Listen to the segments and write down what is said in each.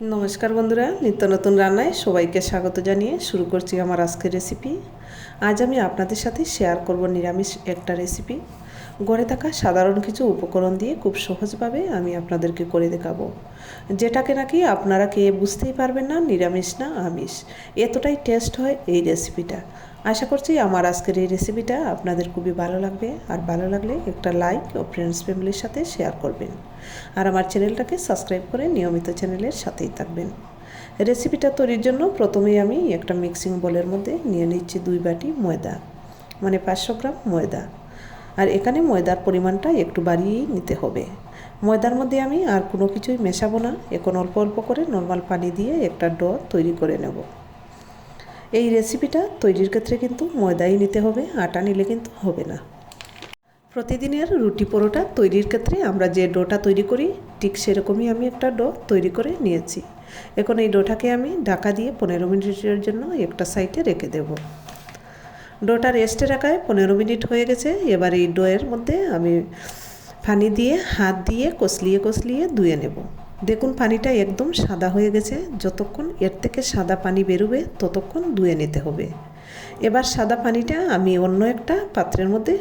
নমস্কার বন্ধুরা, নিত্য নতুন রান্নায় সবাইকে স্বাগত জানিয়ে শুরু করছি আমার আজকের রেসিপি আজ আমি আপনাদের সাথে শেয়ার করব নিরামিষ একটা রেসিপি গড়ে থাকা সাধারণ কিছু উপকরণ দিয়ে খুব সহজভাবে আমি আপনাদেরকে করে দেখাবো। যেটাকে নাকি আপনারা কে বুঝতেই পারবেন না, নিরামিষ না আমিষ। এতটাই টেস্ট হয় এই রেসিপিটা। আশা করছি আমার আজকের এই রেসিপিটা আপনাদের খুবই ভালো লাগবে। আর ভালো লাগলে একটা লাইক ও ফ্রেন্ডস ফ্যামিলির সাথে শেয়ার করবেন। আর আমার চ্যানেলটাকে সাবস্ক্রাইব করে নিয়মিত চ্যানেলের সাথেই থাকবেন। রেসিপিটা তৈরির জন্য প্রথমেই আমি একটা মিক্সিং বলের মধ্যে নিয়ে নিচ্ছি দুই বাটি ময়দা মানে পাঁচশো গ্রাম ময়দা। আর এখানে ময়দার পরিমাণটা একটু বাড়িয়েই নিতে হবে। ময়দার মধ্যে আমি আর কোনো কিছুই মেশাবো না। এখন অল্প অল্প করে নর্মাল পানি দিয়ে একটা ডো তৈরি করে নেব। এই রেসিপিটা তৈরির ক্ষেত্রে কিন্তু ময়দাই নিতে হবে, আটা নিলে কিন্তু হবে না। প্রতিদিনের রুটি পরোটা তৈরির ক্ষেত্রে আমরা যে ডোটা তৈরি করি, ঠিক সেরকমই আমি একটা ডো তৈরি করে নিয়েছি। এখন এই ডোটাকে আমি ঢাকা দিয়ে পনেরো মিনিটের জন্য একটা সাইডে রেখে দেব। ডোটা রেস্টে রাখায় পনেরো মিনিট হয়ে গেছে। এবার এই ডোয়ের মধ্যে আমি পানি দিয়ে, হাত দিয়ে কষলিয়ে কষলিয়ে ধুয়ে নেব। দেখুন পানিটা একদম সাদা হয়ে গেছে। যতক্ষণ এর থেকে সাদা পানি বেরোবে, ততক্ষণ ধুয়ে নিতে হবে। এবার সাদা পানিটা আমি অন্য একটা পাত্রের মধ্যে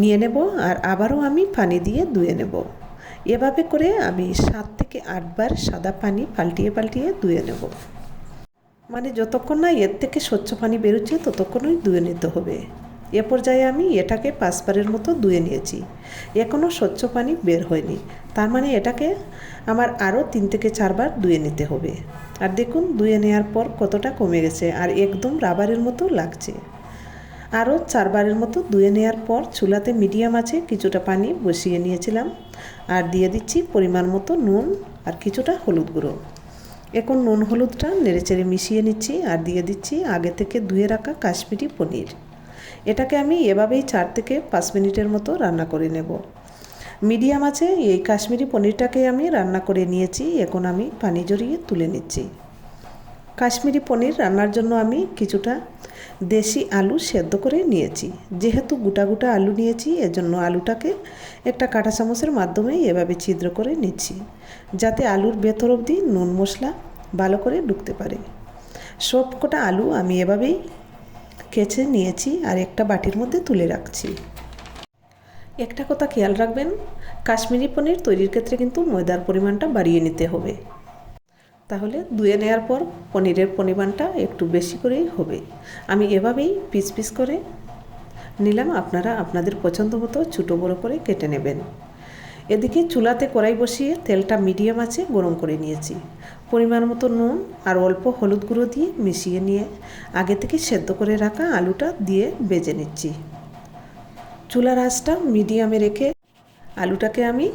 নিয়ে নেব আর আবারও আমি পানি দিয়ে ধুয়ে নেব। এভাবে করে আমি সাত থেকে আটবার সাদা পানি পাল্টিয়ে পাল্টিয়ে ধুয়ে নেব। মানে যতক্ষণ না এর থেকে স্বচ্ছ পানি বেরোচ্ছে ততক্ষণই ধুয়ে নিতে হবে। এ পর্যায়ে আমি এটাকে পাঁচবারের মতো ধুয়ে নিয়েছি। এখনও স্বচ্ছ পানি বের হয়নি। তার মানে এটাকে আমার আরও তিন থেকে চারবার ধুয়ে নিতে হবে। আর দেখুন, ধুয়ে নেওয়ার পর কতটা কমে গেছে আর একদম রাবারের মতো লাগছে। আরও চারবারের মতো ধুয়ে নেওয়ার পর চুলাতে মিডিয়াম আছে কিছুটা পানি বসিয়ে নিয়েছিলাম। আর দিয়ে দিচ্ছি পরিমাণ মতো নুন আর কিছুটা হলুদ গুঁড়ো। এখন নুন হলুদটা নেড়েচেড়ে মিশিয়ে নিচ্ছি আর দিয়ে দিচ্ছি আগে থেকে ধুয়ে রাখা কাশ্মীরি পনির। এটাকে আমি এভাবেই চার থেকে পাঁচ মিনিটের মতো রান্না করে নেব। মিডিয়াম আছে, এই কাশ্মীরি পনিরটাকে আমি রান্না করে নিয়েছি, এখন আমি পানি জড়িয়ে তুলে নিচ্ছি। কাশ্মীরি পনির রান্নার জন্য আমি কিছুটা দেশি আলু সেদ্ধ করে নিয়েছি। যেহেতু গোটা গোটা আলু নিয়েছি, এজন্য আলুটাকে একটা কাঁটা চামচের মাধ্যমে এভাবে ছিদ্র করে নিচ্ছি, যাতে আলুর ভেতর অবধি নুন মশলা ভালো করে ঢুকতে পারে। সব কটা আলু আমি এভাবেই কেচে নিয়েছি আর একটা বাটির মধ্যে তুলে রাখছি। একটা কথা খেয়াল রাখবেন, কাশ্মীরি পনির তৈরির ক্ষেত্রে কিন্তু ময়দার পরিমাণটা বাড়িয়ে নিতে হবে। তাহলে ধুয়ে নেওয়ার পর পনিরের পরিমাণটা একটু বেশি করেই হবে। আমি এভাবেই পিস পিস করে নিলাম, আপনারা আপনাদের পছন্দ মতো ছোটো বড়ো করে কেটে নেবেন। এদিকে চুলাতে কড়াই বসিয়ে তেলটা মিডিয়াম আছে গরম করে নিয়েছি। পরিমাণ মতো নুন আর অল্প হলুদ গুঁড়ো দিয়ে মিশিয়ে নিয়ে আগে থেকে সেদ্ধ করে রাখা আলুটা দিয়ে বেজে নিচ্ছি। চুলার আঁচটা মিডিয়ামে রেখে আলুটাকে আমি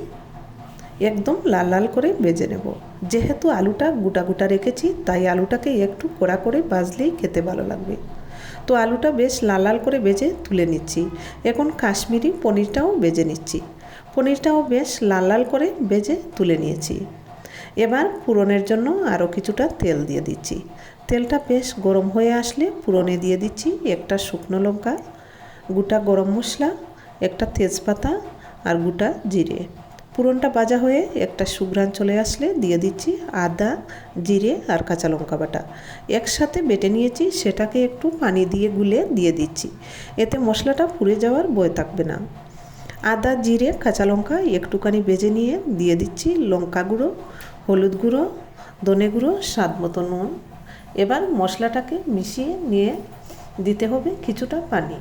একদম লাল লাল করে বেজে নেব। যেহেতু আলুটা গোটা গোটা রেখেছি, তাই আলুটাকে একটু কড়া করে বাজলেই খেতে ভালো লাগবে। তো আলুটা বেশ লাল লাল করে বেজে তুলে নিচ্ছি। এখন কাশ্মীরি পনিরটাও বেজে নিচ্ছি। পনিরটাও বেশ লাল লাল করে বেজে তুলে নিয়েছি। এবার পুরনের জন্য আরও কিছুটা তেল দিয়ে দিচ্ছি। তেলটা বেশ গরম হয়ে আসলে পুরনে দিয়ে দিচ্ছি একটা শুকনো লঙ্কা, গোটা গরম মশলা, একটা তেজপাতা আর গোটা জিরে। পুরনটা বাজা হয়ে একটা সুঘ্রাণ চলে আসলে, দিয়ে দিচ্ছি আদা, জিরে আর কাঁচা লঙ্কা বাটা। একসাথে বেটে নিয়েছি, সেটাকে একটু পানি দিয়ে গুলে দিয়ে দিচ্ছি। এতে মশলাটা পুড়ে যাওয়ার বয় থাকবে না। আদা, জিরে, কাঁচা লঙ্কা একটুখানি বেজে নিয়ে দিয়ে দিচ্ছি লঙ্কা গুঁড়ো, হলুদ গুঁড়ো, ধনে গুঁড়ো, স্বাদ মতো নুন। এবার মশলাটাকে মিশিয়ে নিয়ে দিতে হবে কিছুটা পানি,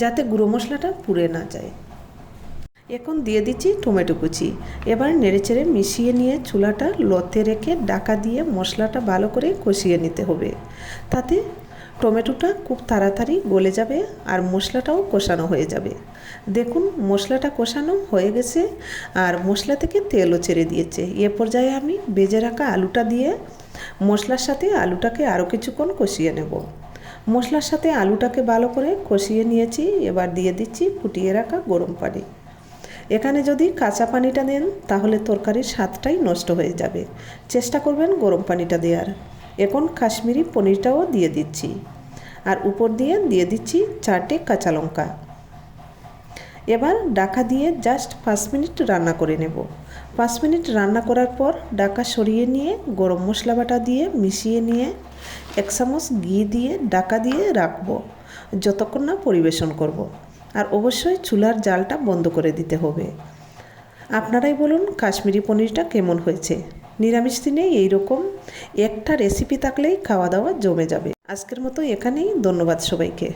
যাতে গুঁড়ো মশলাটা পুড়ে না যায়। এখন দিয়ে দিচ্ছি টমেটো কুচি। এবার নেড়েচেড়ে মিশিয়ে নিয়ে চুলাটা লতে রেখে ডাকা দিয়ে মশলাটা ভালো করে কষিয়ে নিতে হবে। তাতে টমেটোটা খুব তাড়াতাড়ি গলে যাবে আর মশলাটাও কষানো হয়ে যাবে। দেখুন, মশলাটা কষানো হয়ে গেছে আর মশলা থেকে তেলও ছেড়ে দিয়েছে। এ পর্যায়ে আমি বেজে রাখা আলুটা দিয়ে মশলার সাথে আলুটাকে আরও কিছুক্ষণ কষিয়ে নেব। মশলার সাথে আলুটাকে ভালো করে কষিয়ে নিয়েছি। এবার দিয়ে দিচ্ছি ফুটিয়ে রাখা গরম পানি। এখানে যদি কাঁচা পানিটা দেন তাহলে তরকারির স্বাদটাই নষ্ট হয়ে যাবে। চেষ্টা করবেন গরম পানিটা দেওয়ার। এখন কাশ্মীরি পনিরটাও দিয়ে দিচ্ছি। আর উপর দিয়ে দিয়ে দিচ্ছি চারটে কাঁচা লঙ্কা। এবার ডাকা দিয়ে জাস্ট পাঁচ মিনিট রান্না করে নেব। পাঁচ মিনিট রান্না করার পর ডাকা সরিয়ে নিয়ে গরম মশলা বাটা দিয়ে মিশিয়ে নিয়ে এক চামচ ঘি দিয়ে ডাকা দিয়ে রাখব। যতক্ষণ না পরিবেশন করব। আর অবশ্যই চুলার জালটা বন্ধ করে দিতে হবে। আপনারাই বলুন কাশ্মীরি পনিরটা কেমন হয়েছে। নিরামিষ দিনে এইরকম একটা রেসিপি থাকলেই খাওয়া দাওয়া জমে যাবে। আজকের মতো এখানেই, ধন্যবাদ সবাইকে।